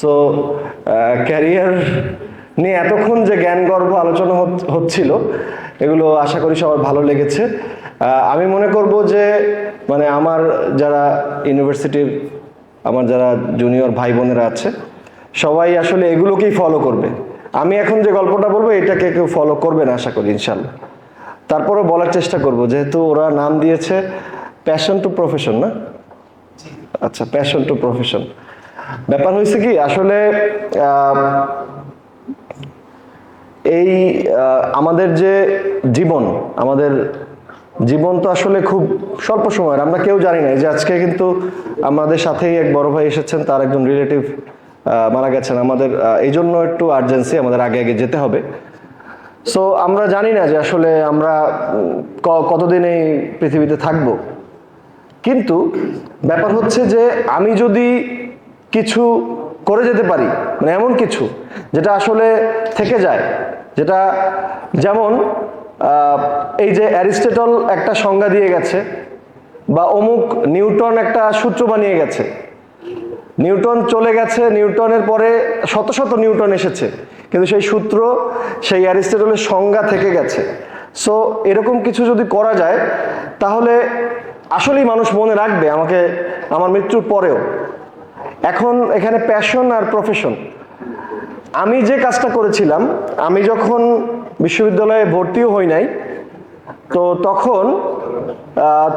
So career নিয়ে এতক্ষণ যে জ্ঞান গর্ব আলোচনা হচ- হচ্ছিল এগুলো আশা করি সবার ভালো লেগেছে। আমি মনে করব যে মানে আমার যারা ইউনিভার্সিটির আমার যারা জুনিয়র ভাই বোনেরা আছে সবাই আসলে এগুলোকেই ফলো করবে। আমি এখন যে গল্পটা বলব এটাকে কেউ ফলো করবে না আশা করি ইনশাল্লাহ তারপরে বলার চেষ্টা করব যেহেতু ওরা নাম দিয়েছে প্যাশন টু প্রফেশন না? আচ্ছা প্যাশন টু প্রফেশন ব্যাপার হয়েছে কি, আসলে এই আমাদের যে জীবন, আমাদের জীবন তো আসলে খুব স্বল্প সময়ের, আমরা কেউ জানি না। যে আজকে কিন্তু আমাদের সাথেই এক বড় ভাই এসেছেন, তার একজন রিলেটিভ মারা গেছেন। আমাদের এই জন্য একটু আর্জেন্সি আমাদের আগে আগে যেতে হবে। সো আমরা জানি না যে আসলে আমরা কতদিন এই পৃথিবীতে থাকব। কিন্তু ব্যাপার হচ্ছে যে, আমি যদি কিছু করে যেতে পারি মানে এমন কিছু যেটা আসলে থেকে যায়, যেটা যেমন এই যে অ্যারিস্টেটল একটা সংজ্ঞা দিয়ে গেছে বা অমুক নিউটন একটা সূত্র বানিয়ে গেছে। নিউটন চলে গেছে, নিউটনের পরে শত শত নিউটন এসেছে, কিন্তু সেই সূত্র, সেই অ্যারিস্টটলের সংজ্ঞা থেকে গেছে। সো এরকম কিছু যদি করা যায়, তাহলে আসলেই মানুষ মনে রাখবে আমাকে, আমার মৃত্যুর পরেও। এখন এখানে প্যাশন আর প্রফেশন আমি যে কাজটা করেছিলাম, আমি যখন বিশ্ববিদ্যালয়ে ভর্তিও হই নাই, তো তখন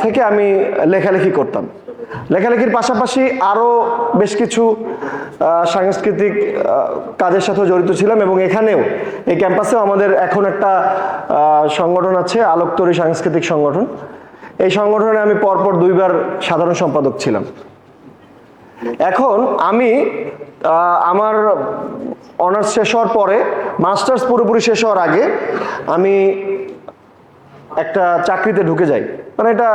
থেকে আমি লেখালেখি করতাম। লেখালেখির পাশাপাশি আরও বেশ কিছু সাংস্কৃতিক কাজের সাথে জড়িত ছিলাম এবং এখানেও, এই ক্যাম্পাসেও আমাদের এখন একটা সংগঠন আছে, আলোকতরী সাংস্কৃতিক সংগঠন। এই সংগঠনে আমি পরপর দুইবার সাধারণ সম্পাদক ছিলাম। এখন আমি আমার অনার্স শেষ হওয়ার পরে মাস্টার্স পুরোপুরি শেষ হওয়ার আগে আমি একটা চাকরিতে ঢুকে যাই। মানে এটা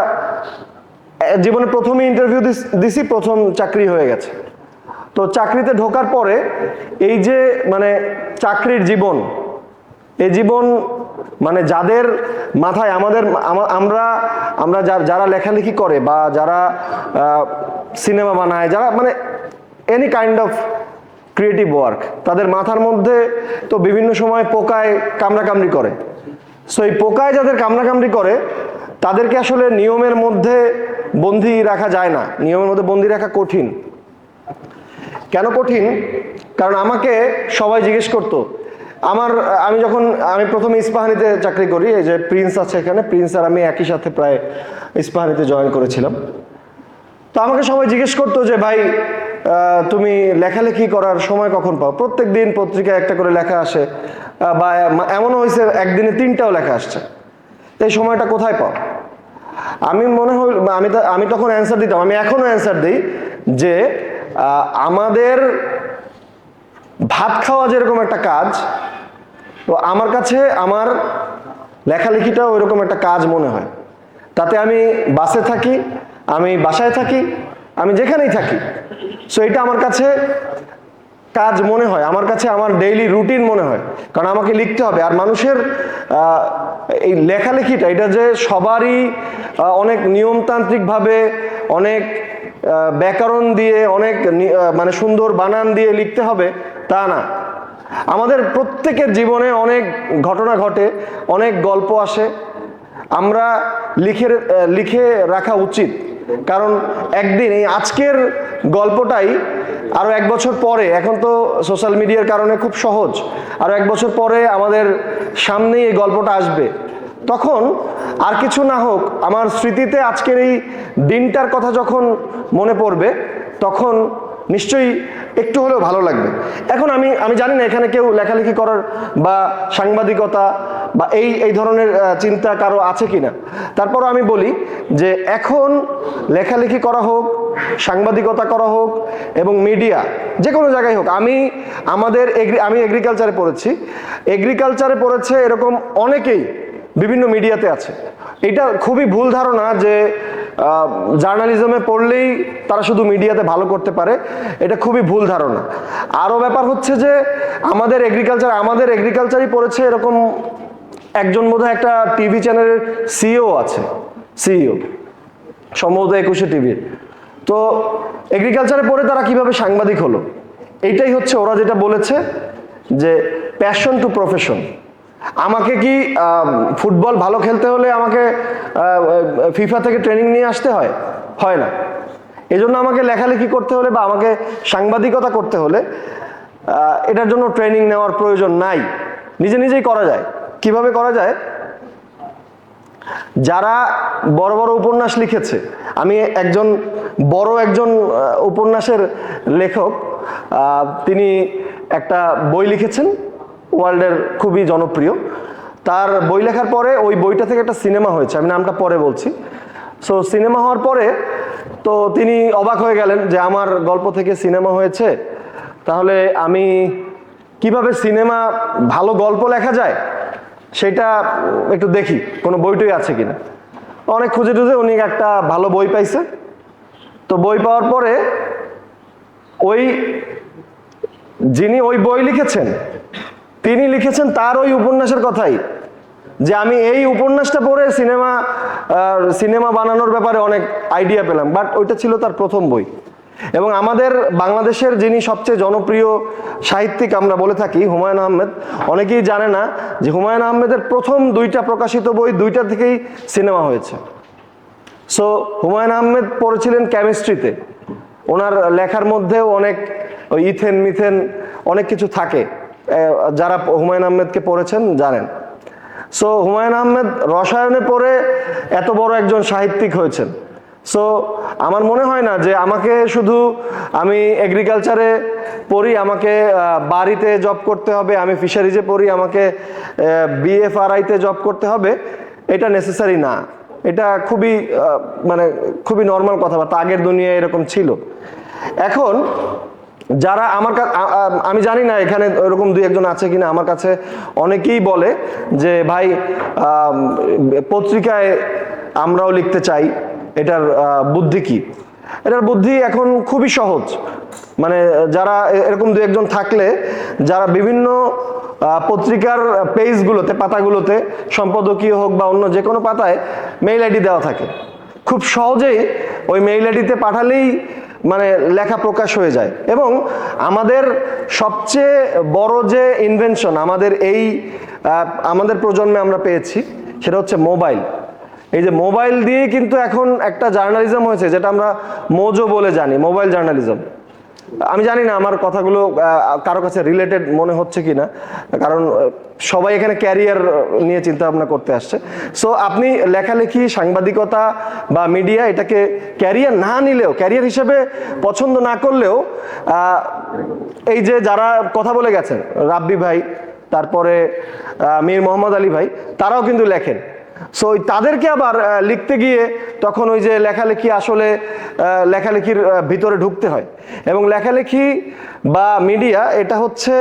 জীবনে প্রথমে ইন্টারভিউ দিছি, প্রথম চাকরি হয়ে গেছে। তো চাকরিতে ঢোকার পরে এই যে মানে চাকরির জীবন, এই জীবন মানে যাদের মাথায় আমাদের আমরা আমরা যারা লেখালেখি করে বা যারা সিনেমা বানায়, যারা মানে any kind of creative work তাদের মাথার মধ্যে তো বিভিন্ন সময় পোকায় কামড়াকামড়ি করে। সো এই পোকায় যাদের কামড়াকামড়ি করে, তাদেরকে আসলে নিয়মের মধ্যে বন্দি রাখা যায় না। নিয়মের মধ্যে বন্দি রাখা কঠিন। কেন কঠিন? কারণ আমাকে সবাই জিজ্ঞেস করতো আমার, আমি যখন, আমি প্রথমে ইস্পাহানিতে চাকরি করি, এই যে প্রিন্স আছে এখানে, প্রিন্স আর আমি একই সাথে প্রায় ইস্পাহানিতে জয়েন করেছিলাম। তো আমাকে সবাই জিজ্ঞেস করতো যে, ভাই তুমি লেখালেখি করার সময় কখন পাও? প্রত্যেক দিন পত্রিকায় একটা করে লেখা আসে বা এমনও হয়েছে, একদিনে তিনটাও লেখা আসছে। এই সময়টা কোথায় পাও? আমি মনে হইল আমি আমি তখন অ্যান্সার দিতাম, আমি এখনও অ্যান্সার দিই যে আমাদের ভাত খাওয়া যেরকম একটা কাজ তো আমার কাছে আমার লেখালেখিটাও ওইরকম একটা কাজ মনে হয়। তাতে আমি বাসে থাকি, আমি বাসায় থাকি, আমি যেখানেই থাকি। সো এটা আমার কাছে কাজ মনে হয়, আমার কাছে আমার ডেইলি রুটিন মনে হয়। কারণ আমাকে লিখতে হবে, আর মানুষের এই লেখালেখিটা, এটা যে সবারই অনেক নিয়মতান্ত্রিকভাবে, অনেক ব্যাকরণ দিয়ে, অনেক মানে সুন্দর বানান দিয়ে লিখতে হবে, তা না। আমাদের প্রত্যেকের জীবনে অনেক ঘটনা ঘটে, অনেক গল্প আসে। আমরা লিখে লিখে রাখা উচিত। কারণ একদিন এই আজকের গল্পটাই আরও এক বছর পরে, এখন তো সোশ্যাল মিডিয়ার কারণে খুব সহজ, আরও এক বছর পরে আমাদের সামনেই এই গল্পটা আসবে। তখন আর কিছু না হোক, আমার স্মৃতিতে আজকের এই দিনটার কথা যখন মনে পড়বে, তখন নিশ্চয়ই একটু হলেও ভালো লাগবে। এখন আমি আমি জানি না এখানে কেউ লেখালেখি করার বা সাংবাদিকতা বা এই এই ধরনের চিন্তা কারও আছে কিনা। তারপরও আমি বলি যে এখন লেখালেখি করা হোক, সাংবাদিকতা করা হোক এবং মিডিয়া যে কোনো জায়গায় হোক, আমি আমাদের এগ্রি আমি এগ্রিকালচারে পড়েছি। এগ্রিকালচারে পড়েছে এরকম অনেকেই বিভিন্ন মিডিয়াতে আছে। এটা খুবই ভুল ধারণা যে জার্নালিজমে পড়লেই তারা শুধু মিডিয়াতে ভালো করতে পারে, এটা খুবই ভুল ধারণা। আরও ব্যাপার হচ্ছে যে, আমাদের এগ্রিকালচার আমাদের এগ্রিকালচারই পড়েছে এরকম একজন বোধহয় একটা টিভি চ্যানেলের সিইও আছে সিইও সম্ভবত একুশে টিভির তো এগ্রিকালচারে পড়ে তারা কীভাবে সাংবাদিক হলো? এইটাই হচ্ছে ওরা যেটা বলেছে যে প্যাশন টু প্রফেশন আমাকে কি ফুটবল ভালো খেলতে হলে আমাকে ফিফা থেকে ট্রেনিং নিয়ে আসতে হয়? হয় না। এজন্য আমাকে লেখালেখি করতে হলে বা আমাকে সাংবাদিকতা করতে হলে এটার জন্য ট্রেনিং নেওয়ার প্রয়োজন নাই। নিজে নিজেই করা যায়। কীভাবে করা যায়? যারা বড় বড় উপন্যাস লিখেছে, আমি একজন বড় একজন উপন্যাসের লেখক তিনি একটা বই লিখেছেন। ওয়ার্ল্ডের খুবই জনপ্রিয়। তার বই লেখার পরে ওই বইটা থেকে একটা সিনেমা হয়েছে, আমি নামটা পরে বলছি। সো সিনেমা হওয়ার পরে তো তিনি অবাক হয়ে গেলেন যে আমার গল্প থেকে সিনেমা হয়েছে। তাহলে আমি কীভাবে সিনেমা ভালো গল্প লেখা যায় সেটা একটু দেখি, কোনো বইটই আছে কিনা। অনেক খুঁজে টুজে উনি একটা ভালো বই পাইছে। তো বই পাওয়ার পরে ওই যিনি ওই বই লিখেছেন তিনি লিখেছেন তার ওই উপন্যাসের কথাই, যে আমি এই উপন্যাসটা পড়ে সিনেমা সিনেমা বানানোর ব্যাপারে অনেক আইডিয়া পেলাম বাট ওইটা ছিল তার প্রথম বই। এবং আমাদের বাংলাদেশের যিনি সবচেয়ে জনপ্রিয় সাহিত্যিক আমরা বলে থাকি, হুমায়ুন আহমেদ, অনেকেই জানে না যে হুমায়ুন আহমেদের প্রথম দুইটা প্রকাশিত বই দুইটা থেকেই সিনেমা হয়েছে। সো হুমায়ুন আহমেদ পড়েছিলেন কেমিস্ট্রিতে ওনার লেখার মধ্যেও অনেক ইথেন, মিথেন অনেক কিছু থাকে। যারা হুমায়ুন আহমেদকে পড়েছেন, জানেন। সো হুমায়ুন আহমেদ রসায়নে পড়ে এত বড় একজন সাহিত্যিক হয়েছেন। সো আমার মনে হয় না যে আমাকে শুধু আমি এগ্রিকালচারে পড়ি, আমাকে বাড়িতে জব করতে হবে, আমি ফিশারিজে পড়ি, আমাকে বিএফআরআইতে জব করতে হবে, এটা নেসেসারি না। এটা খুবই মানে খুবই নর্মাল কথাবার্তা, আগের দুনিয়ায় এরকম ছিল। এখন যারা আমার কা- আ- আ- আমি জানি না এখানে এরকম দুই একজন আছে কিনা, আমার কাছে অনেকেই বলে যে, ভাই পত্রিকায় আমরাও লিখতে চাই। এটার বুদ্ধি কি? এটার বুদ্ধি এখন খুবই সহজ। মানে যারা এরকম দু একজন থাকলে, যারা বিভিন্ন পত্রিকার পেজগুলোতে, পাতাগুলোতে, সম্পাদকীয় হোক বা অন্য যে কোনো পাতায় মেইল আইডি দেওয়া থাকে, খুব সহজেই ওই মেইল আইডিতে পাঠালেই মানে লেখা প্রকাশ হয়ে যায়। এবং আমাদের সবচেয়ে বড় যে ইনভেনশন আমাদের এই আমাদের প্রজন্মে আমরা পেয়েছি, সেটা হচ্ছে মোবাইল এই যে মোবাইল দিয়ে কিন্তু এখন একটা জার্নালিজম হয়েছে, যেটা আমরা মোজো বলে জানি মোবাইল জার্নালিজম আমি জানি না আমার কথাগুলো কারও কাছে রিলেটেড মনে হচ্ছে কি না, কারণ সবাই এখানে ক্যারিয়ার নিয়ে চিন্তা ভাবনা করতে আসছে। সো আপনি লেখালেখি, সাংবাদিকতা বা মিডিয়া এটাকে ক্যারিয়ার না নিলেও ক্যারিয়ার হিসেবে পছন্দ না করলেও এই যে যারা কথা বলে গেছেন, রাব্বি ভাই, তারপরে মীর মোহাম্মদ আলী ভাই, তারাও কিন্তু লেখেন। সো ওই তাদেরকে আবার লিখতে গিয়ে তখন ওই যে লেখালেখি আসলে লেখালেখির ভিতরে ঢুকতে হয়। এবং লেখালেখি বা মিডিয়া এটা হচ্ছে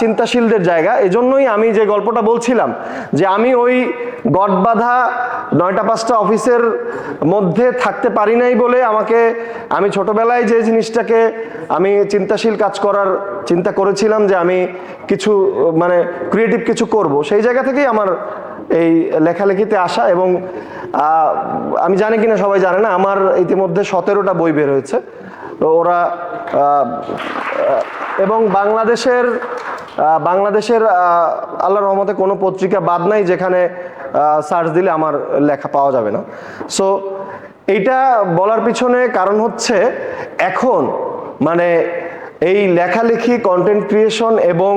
চিন্তাশীলদের জায়গা। এজন্যই আমি যে গল্পটা বলছিলাম, যে আমি ওই গটবাধা নয়টা পাঁচটা অফিসের মধ্যে থাকতে পারি নাই বলে আমাকে, আমি ছোটবেলায় যে জিনিসটাকে আমি চিন্তাশীল কাজ করার চিন্তা করেছিলাম যে আমি কিছু মানে ক্রিয়েটিভ কিছু করব, সেই জায়গা থেকেই আমার এই লেখালেখিতে আসা এবং আমি জানি কিনা সবাই জানে না আমার ইতিমধ্যে সতেরোটা বই বের হয়েছে। তো ওরা এবং বাংলাদেশের বাংলাদেশের আহ, আল্লাহর রহমতে কোনো পত্রিকা বাদ নাই যেখানে সার্চ দিলে আমার লেখা পাওয়া যাবে না। সো এইটা বলার পিছনে কারণ হচ্ছে এখন মানে এই লেখালেখি কন্টেন্ট ক্রিয়েশন এবং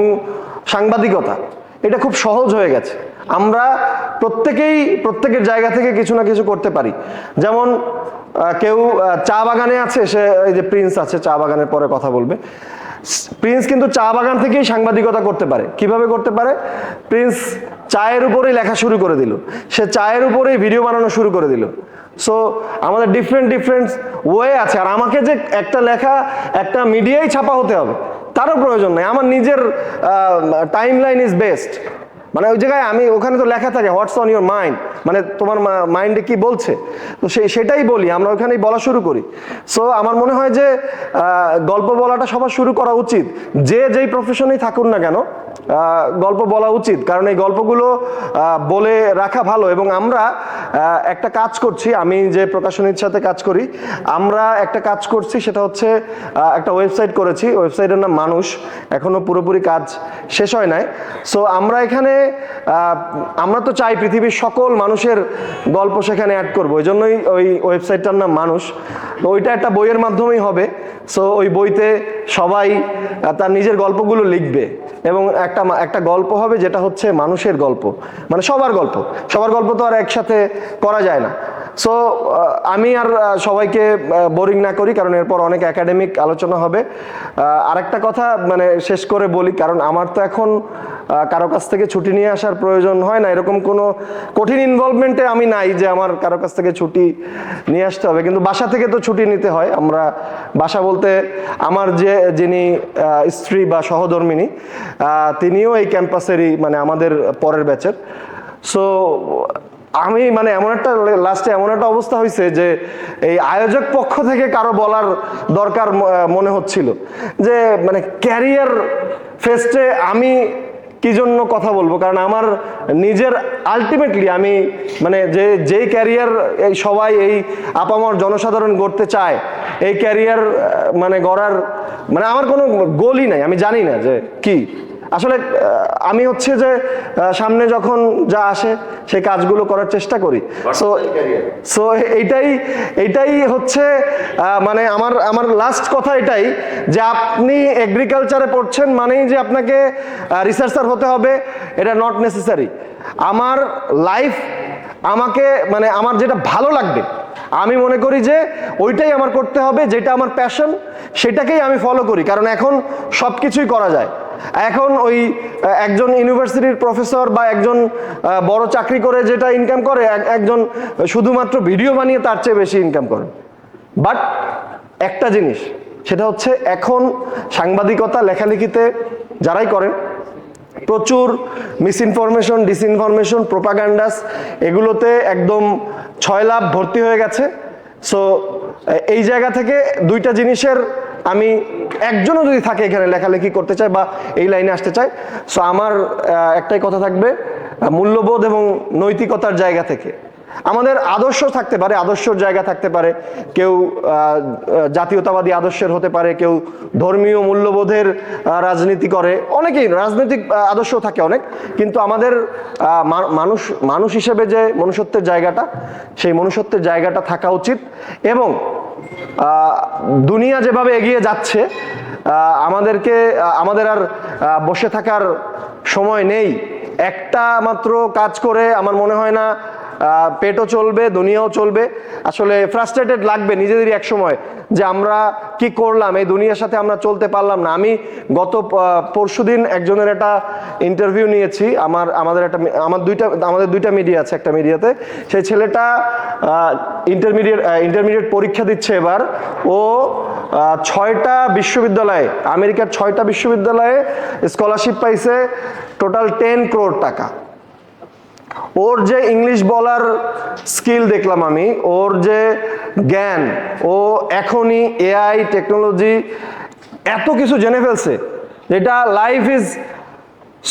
সাংবাদিকতা এটা খুব সহজ হয়ে গেছে। আমরা প্রত্যেকেই, প্রত্যেকের জায়গা থেকে কিছু না কিছু করতে পারি। যেমন কেউ চা বাগানে আছে, সে, এই যে প্রিন্স আছে, চা বাগানের পরে কথা বলবে। প্রিন্স কিন্তু চা বাগান থেকেই সাংবাদিকতা করতে পারে। কীভাবে করতে পারে? প্রিন্স চায়ের উপরেই লেখা শুরু করে দিল। সে চায়ের উপরেই ভিডিও বানানো শুরু করে দিল। সো আমাদের ডিফারেন্ট ডিফারেন্ট ওয়ে আছে। আর আমাকে যে একটা লেখা, একটা মিডিয়ায় ছাপা হতে হবে, তারও প্রয়োজন নেই। আমার নিজের টাইম লাইন ইজ বেস্ট মানে ওই জায়গায় আমি, ওখানে তো লেখা থাকে হোয়াটস অন ইউর মাইন্ড মানে তোমার মাইন্ডে কি বলছে? তো সেই সেটাই বলি, আমরা ওখানেই বলা শুরু করি। সো আমার মনে হয় যে গল্প বলাটা সবার শুরু করা উচিত। যে যেই প্রফেশনেই থাকুন না কেন গল্প বলা উচিত। কারণ এই গল্পগুলো বলে রাখা ভালো এবং আমরা একটা কাজ করছি, আমি যে প্রকাশনীর সাথে কাজ করি, আমরা একটা কাজ করছি, সেটা হচ্ছে একটা ওয়েবসাইট করেছি ওয়েবসাইটের নাম মানুষ, এখনও পুরোপুরি কাজ শেষ হয় নাই। সো আমরা এখানে আমরা তো চাই পৃথিবীর সকল মানুষের গল্প সেখানে অ্যাড করব ওই জন্যই ওই ওয়েবসাইটটার নাম মানুষ। তো ওইটা একটা বইয়ের মাধ্যমেই হবে। সো ওই বইতে সবাই তার নিজের গল্পগুলো লিখবে। এবং একটা একটা গল্প হবে যেটা হচ্ছে মানুষের গল্প। মানে সবার গল্প। সবার গল্প তো আর একসাথে করা যায় না। সো আমি আর সবাইকে বোরিং না করি, কারণ এরপর অনেক একাডেমিক আলোচনা হবে। আর আরেকটা কথা মানে শেষ করে বলি, কারণ আমার তো এখন কারও কাছ থেকে ছুটি নিয়ে আসার প্রয়োজন হয় না। এরকম কোনো কঠিন ইনভলভমেন্টে আমি নাই যে আমার কারও কাছ থেকে ছুটি নিয়ে আসতে হবে। কিন্তু বাসা থেকে তো ছুটি নিতে হয়। আমরা বাসা বলতে আমার যে, যিনি স্ত্রী বা সহধর্মিনী তিনিও এই ক্যাম্পাসেরই মানে আমাদের পরের ব্যাচের সো আমি মানে এমন একটা লাস্টে এমন একটা অবস্থা হয়েছে যে এই আয়োজক পক্ষ থেকে কারও বলার দরকার মনে হচ্ছিল। যে মানে ক্যারিয়ার ফেস্টে আমি কি জন্য কথা বলব? কারণ আমার নিজের আলটিমেটলি আমি মানে যে, যেই ক্যারিয়ার এই সবাই এই আপামর জনসাধারণ গড়তে চায়, এই ক্যারিয়ার মানে গড়ার মানে আমার কোনো গোলই নাই, আমি জানি না যে কি। আসলে আমি হচ্ছে যে সামনে যখন যা আসে সেই কাজগুলো করার চেষ্টা করি। সো সো এইটাই এইটাই হচ্ছে মানে আমার আমার লাস্ট কথা এটাই যে আপনি এগ্রিকালচারে পড়ছেন মানেই যে আপনাকে রিসার্চার হতে হবে এটা নট নেসেসারি আমার লাইফ আমাকে মানে আমার যেটা ভালো লাগবে আমি মনে করি যে ওইটাই আমার করতে হবে যেটা আমার প্যাশন সেটাকেই আমি ফলো করি। কারণ এখন সব কিছুই করা যায়। এখন ওই একজন ইউনিভার্সিটির প্রফেসর বা একজন বড় চাকরি করে যেটা ইনকাম করে, এক- একজন শুধুমাত্র ভিডিও বানিয়ে তার চেয়ে বেশি ইনকাম করে। বাট একটা জিনিস, সেটা হচ্ছে এখন সাংবাদিকতা, লেখালেখিতে যারাই করেন, প্রচুর মিসইনফরমেশন ডিসইনফরমেশন প্রোপাগান্ডাস এগুলোতে একদম ছয় লাভ ভর্তি হয়ে গেছে। সো এই জায়গা থেকে দুইটা জিনিসের আমি একজনও যদি থাকে এখানে লেখালেখি করতে চায় বা এই লাইনে আসতে চায় সো আমার একটাই কথা থাকবে, মূল্যবোধ এবং নৈতিকতার জায়গা থেকে। আমাদের আদর্শ থাকতে পারে, আদর্শর জায়গা থাকতে পারে, কেউ জাতীয়তাবাদী আদর্শের হতে পারে, কেউ ধর্মীয় মূল্যবোধের রাজনীতি করে, অনেকেই রাজনৈতিক আদর্শ থাকে অনেক, কিন্তু আমাদের মানুষ মানুষ হিসেবে যে মনুষ্যত্বের জায়গাটা, সেই মনুষ্যত্বের জায়গাটা থাকা উচিত এবং দুনিয়া যেভাবে এগিয়ে যাচ্ছে আমাদেরকে আমাদের আর বসে থাকার সময় নেই। একটা মাত্র কাজ করে আমার মনে হয় না পেটও চলবে, দুনিয়াও চলবে। আসলে ফ্রাস্ট্রেটেড লাগবে নিজেদেরই এক সময় যে আমরা কি করলাম, এই দুনিয়ার সাথে আমরা চলতে পারলাম না। আমি গত পরশু দিন একজনের একটা ইন্টারভিউ নিয়েছি। আমার, আমাদের একটা, আমার দুইটা, আমাদের দুইটা মিডিয়া আছে একটা মিডিয়াতে সেই ছেলেটা ইন্টারমিডিয়েট ইন্টারমিডিয়েট পরীক্ষা দিচ্ছে এবার। ও ছয়টা বিশ্ববিদ্যালয়ে, আমেরিকার ছয়টা বিশ্ববিদ্যালয়ে স্কলারশিপ পাইছে টোটাল টেন ক্রোর টাকা। ওর যে ইংলিশ বলার স্কিল দেখলাম আমি, ওর যে জ্ঞান, ও এখনই এআই টেকনোলজি এত কিছু জেনে ফেলছে, যেটা লাইফ ইজ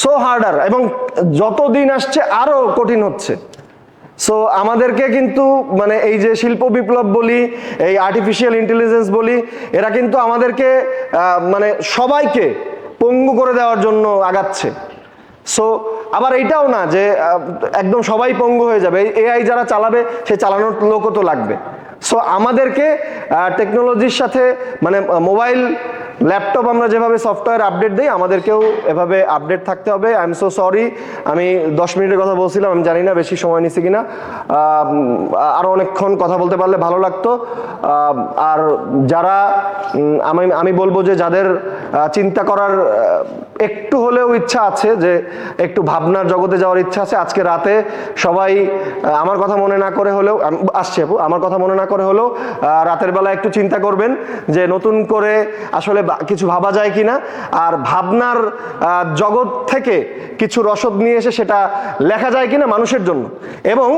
সো হার্ডার এবং যত দিন আসছে আরও কঠিন হচ্ছে। সো আমাদেরকে কিন্তু মানে এই যে শিল্প বিপ্লব বলি, এই আর্টিফিশিয়াল ইন্টেলিজেন্স বলি, এরা কিন্তু আমাদেরকে মানে সবাইকে পঙ্গু করে দেওয়ার জন্য আগাচ্ছে। সো আবার এইটাও না যে একদম সবাই পঙ্গু হয়ে যাবে। এআই যারা চালাবে সে চালানোর লোকও তো লাগবে। সো আমাদেরকে টেকনোলজির সাথে মানে মোবাইল ল্যাপটপ আমরা যেভাবে সফটওয়্যার আপডেট দিই, আমাদেরকেও এভাবে আপডেট থাকতে হবে। আই এম সো সরি আমি দশ মিনিটের কথা বলছিলাম, আমি জানি না বেশি সময় নিছি কিনা। আরও অনেকক্ষণ কথা বলতে পারলে ভালো লাগতো। আর যারা আমি আমি বলব যে যাদের চিন্তা করার একটু হলেও ইচ্ছা আছে, যে একটু ভাবনার জগতে যাওয়ার ইচ্ছা আছে, আজকে রাতে সবাই আমার কথা মনে না করে হলেও আসছে আমার কথা মনে না করে হলেও রাতের বেলা একটু চিন্তা করবেন যে নতুন করে আসলে কিছু ভাবা যায় কি না আর ভাবনার জগৎ থেকে কিছু রসদ নিয়ে এসে সেটা লেখা যায় কিনা মানুষের জন্য? এবং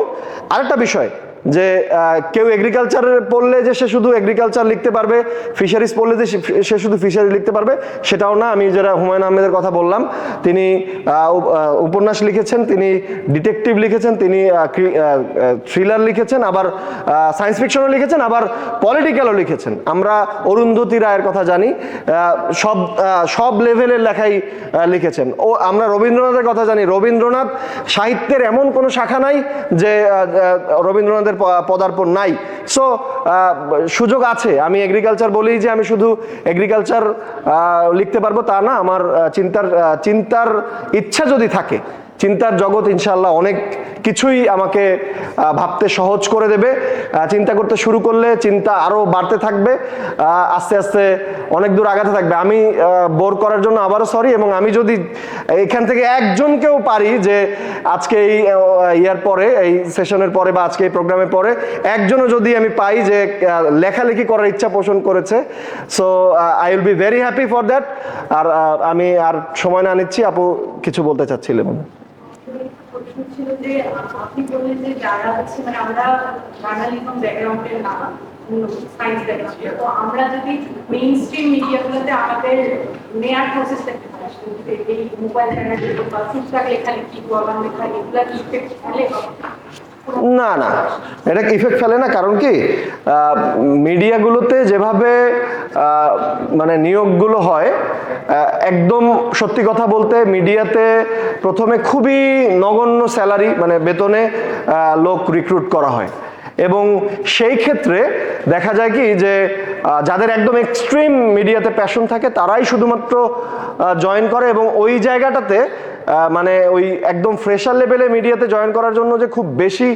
আরেকটা বিষয় যে কেউ এগ্রিকালচার পড়লে যে সে শুধু এগ্রিকালচার লিখতে পারবে ফিশারিজ পড়লে যে সে- শুধু ফিশারি লিখতে পারবে, সেটাও না। আমি যারা হুমায়ুন আহমেদের কথা বললাম, তিনি উপন্যাস লিখেছেন, তিনি ডিটেকটিভ লিখেছেন, তিনি থ্রিলার লিখেছেন, আবার সায়েন্স ফিকশনও লিখেছেন, আবার পলিটিক্যালও লিখেছেন। আমরা অরুন্ধতী রায়ের কথা জানি সব সব লেভেলের লেখাই লিখেছেন। ও, আমরা রবীন্দ্রনাথের কথা জানি। রবীন্দ্রনাথ সাহিত্যের এমন কোনো শাখা নাই যে রবীন্দ্রনাথের পদার্পণ নাই। সো সুযোগ আছে। আমি এগ্রিকালচার বলি যে আমি শুধু এগ্রিকালচার লিখতে পারব তা না, আমার চিন্তার চিন্তার ইচ্ছা যদি থাকে চিন্তার জগৎ ইনশাল্লাহ অনেক কিছুই আমাকে ভাবতে সহজ করে দেবে। চিন্তা করতে শুরু করলে চিন্তা আরও বাড়তে থাকবে। আস্তে আস্তে অনেক দূর আগাতে থাকবে। আমি বোর করার জন্য আবারও সরি এবং আমি যদি এখান থেকে একজনকেও পারি যে আজকে এই ইয়ার পরে, এই সেশনের পরে বা আজকে এই প্রোগ্রামের পরে, একজনও যদি আমি পাই যে লেখালেখি করার ইচ্ছা পোষণ করেছে so I will be very happy for that আর আমি আর সময় না নিচ্ছি। আপু কিছু বলতে চাচ্ছিলেন? প্রশ্ন ছিল যে আপনি বললেন যে যারা হচ্ছে মানে আমরা জার্নালিজম ব্যাকগ্রাউন্ডের না সায়েন্স ব্যাকগ্রাউন্ডের তো আমরা যদি মেইন স্ট্রিম মিডিয়াগুলোতে আমাদের নেয়ার প্রসেস দেখতে পাই এই মোবাইল চ্যানেল বা টুকটাক লেখালেখি, গরম লেখা এগুলা কি ফেলে না না। এটা ইফেক্ট ফেলে না? কারণ কি মিডিয়াগুলোতে যেভাবে মানে নিয়োগগুলো হয় একদম সত্যি কথা বলতে মিডিয়াতে প্রথমে খুবই নগণ্য স্যালারি মানে বেতনে লোক রিক্রুট করা হয়। এবং সেই ক্ষেত্রে দেখা যায় কি যে যাদের একদম এক্সট্রিম মিডিয়াতে প্যাশন থাকে, তারাই শুধুমাত্র জয়েন করে এবং ওই জায়গাটাতে মানে ওই একদম ফ্রেশার লেভেলে মিডিয়াতে জয়েন করার জন্য যে খুব বেশি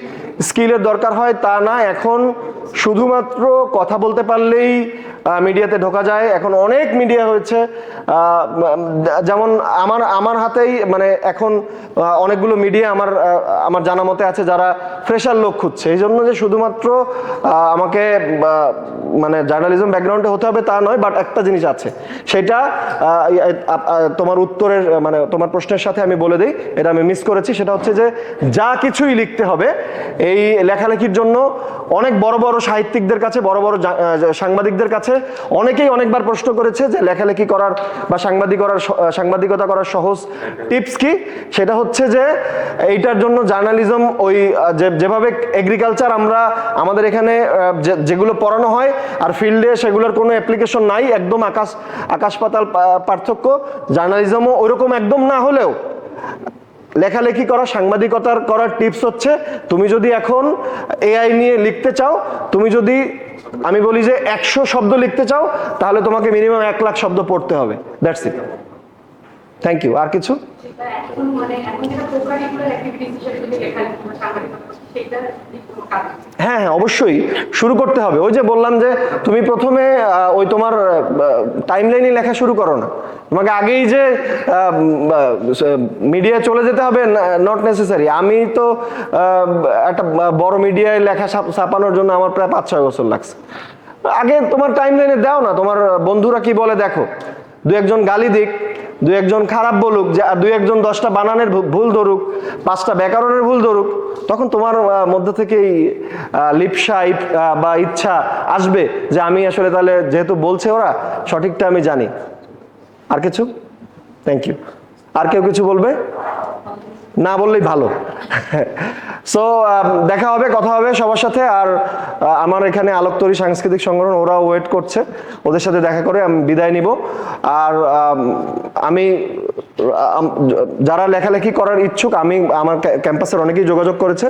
স্কিলের দরকার হয় তা না। এখন শুধুমাত্র কথা বলতে পারলেই মিডিয়াতে ঢোকা যায়। এখন অনেক মিডিয়া হয়েছে যেমন আমার আমার হাতেই মানে এখন অনেকগুলো মিডিয়া আমার আমার জানা মতে আছে যারা ফ্রেশার লোক খুঁজছে। এই জন্য যে শুধুমাত্র আমাকে মানে জার্নালিজম ব্যাকগ্রাউন্ডে হতে হবে তা নয় বাট একটা জিনিস আছে। সেটা তোমার উত্তরের মানে তোমার প্রশ্নের সাথে আমি বলে দিই, এটা আমি মিস করেছি, সেটা হচ্ছে যে যা কিছুই লিখতে হবে, এই লেখালেখির জন্য অনেক বড় বড় সাহিত্যিকদের কাছে, বড় বড় সাংবাদিকদের কাছে অনেকেই অনেকবার প্রশ্ন করেছে যে লেখালেখি করার বা সাংবাদিক করার সাংবাদিকতা করার সহজ টিপস কি? সেটা হচ্ছে যে এইটার জন্য জার্নালিজম ওই যেভাবে এগ্রিকালচার আমরা, আমাদের এখানে যেগুলো পড়ানো হয় আর ফিল্ডে সেগুলোর কোনো অ্যাপ্লিকেশন নাই, একদম আকাশ আকাশ পাতাল পার্থক্য। জার্নালিজমও ওইরকম একদম না হলেও লেখালেখি করা, সাংবাদিকতার করার টিপস হচ্ছে, তুমি যদি এখন এআই নিয়ে লিখতে চাও, তুমি যদি, আমি বলি যে একশো শব্দ লিখতে চাও, তাহলে তোমাকে মিনিমাম এক লাখ শব্দ পড়তে হবে। দ্যাটস ইট থ্যাংক ইউ আর কিছু? হ্যাঁ হ্যাঁ অবশ্যই। শুরু করতে হবে। ওই যে বললাম যে, তুমি প্রথমে ওই তোমার টাইম লেখা শুরু করো না। তোমাকে আগেই যে মিডিয়া চলে যেতে হবে নট নেসেসারি আমি তো একটা বড় মিডিয়ায় লেখা ছাপ- ছাপানোর জন্য আমার প্রায় পাঁচ, ছয় বছর লাগছে। আগে তোমার টাইম লাইনে দাও না, তোমার বন্ধুরা কি বলে দেখো। দু একজন গালি দিক, দু একজন খারাপ বলুক দুই একজন দশটা বানানের ভুল ধরুক, পাঁচটা ব্যাকরণের ভুল ধরুক, তখন তোমার মধ্যে থেকেই লিপসা বা ইচ্ছা আসবে যে, আমি আসলে তাহলে যেহেতু বলছে ওরা, সঠিকটা আমি জানি। আর কিছু? থ্যাংক ইউ আর কেউ কিছু বলবে? না বললেই ভালো। সো দেখা হবে কথা হবে সবার সাথে। আর আমার এখানে আলোকতরী সাংস্কৃতিক সংগঠন ওরাও ওয়েট করছে। ওদের সাথে দেখা করে আমি বিদায় নিব। আর আম, যারা লেখালেখি করার ইচ্ছুক, আমি আমার ক্যাম্পাসের অনেকেই যোগাযোগ করেছে।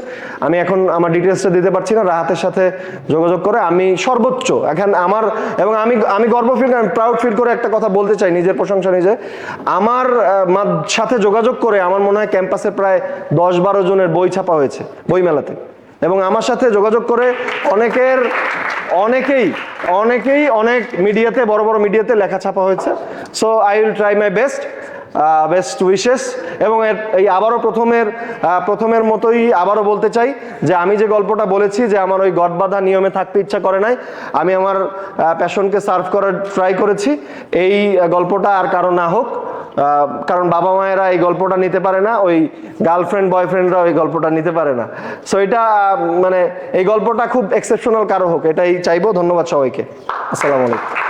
আমি এখন আমার ডিটেলসটা দিতে পারছি না, রাহাতের সাথে যোগাযোগ করে আমি সর্বোচ্চ, এখন আমার, এবং আমি আমি গর্ব ফিল প্রাউড ফিল করে একটা কথা বলতে চাই, নিজের প্রশংসা নিজে। আমার সাথে যোগাযোগ করে আমার মনে হয় ক্যাম্পাসে প্রায় দশ বারো জনের বই ছাপা হয়েছে, বই মেলাতে। এবং আমার সাথে যোগাযোগ করে অনেকের, অনেকেই অনেকেই অনেক মিডিয়াতে বড় বড় মিডিয়াতে লেখা ছাপা হয়েছে। So I will try my best best wishes এবং এর- এই আবারও প্রথমের প্রথমের মতোই আবারও বলতে চাই যে আমি যে গল্পটা বলেছি যে আমার ওই গডবাধা নিয়মে থাকতে ইচ্ছা করে নাই, আমি আমার প্যাশনকে সার্ভ করার ট্রাই করেছি। এই গল্পটা আর কারও না হোক কারণ বাবা মায়েরা এই গল্পটা নিতে পারে না, ওই গার্লফ্রেন্ড বয়ফ্রেন্ডরা ওই গল্পটা নিতে পারে না। সো এটা মানে এই গল্পটা খুব এক্সেপশনাল কারও হোক, এটাই চাইব। ধন্যবাদ সবাইকে। আসসালামু আলাইকুম।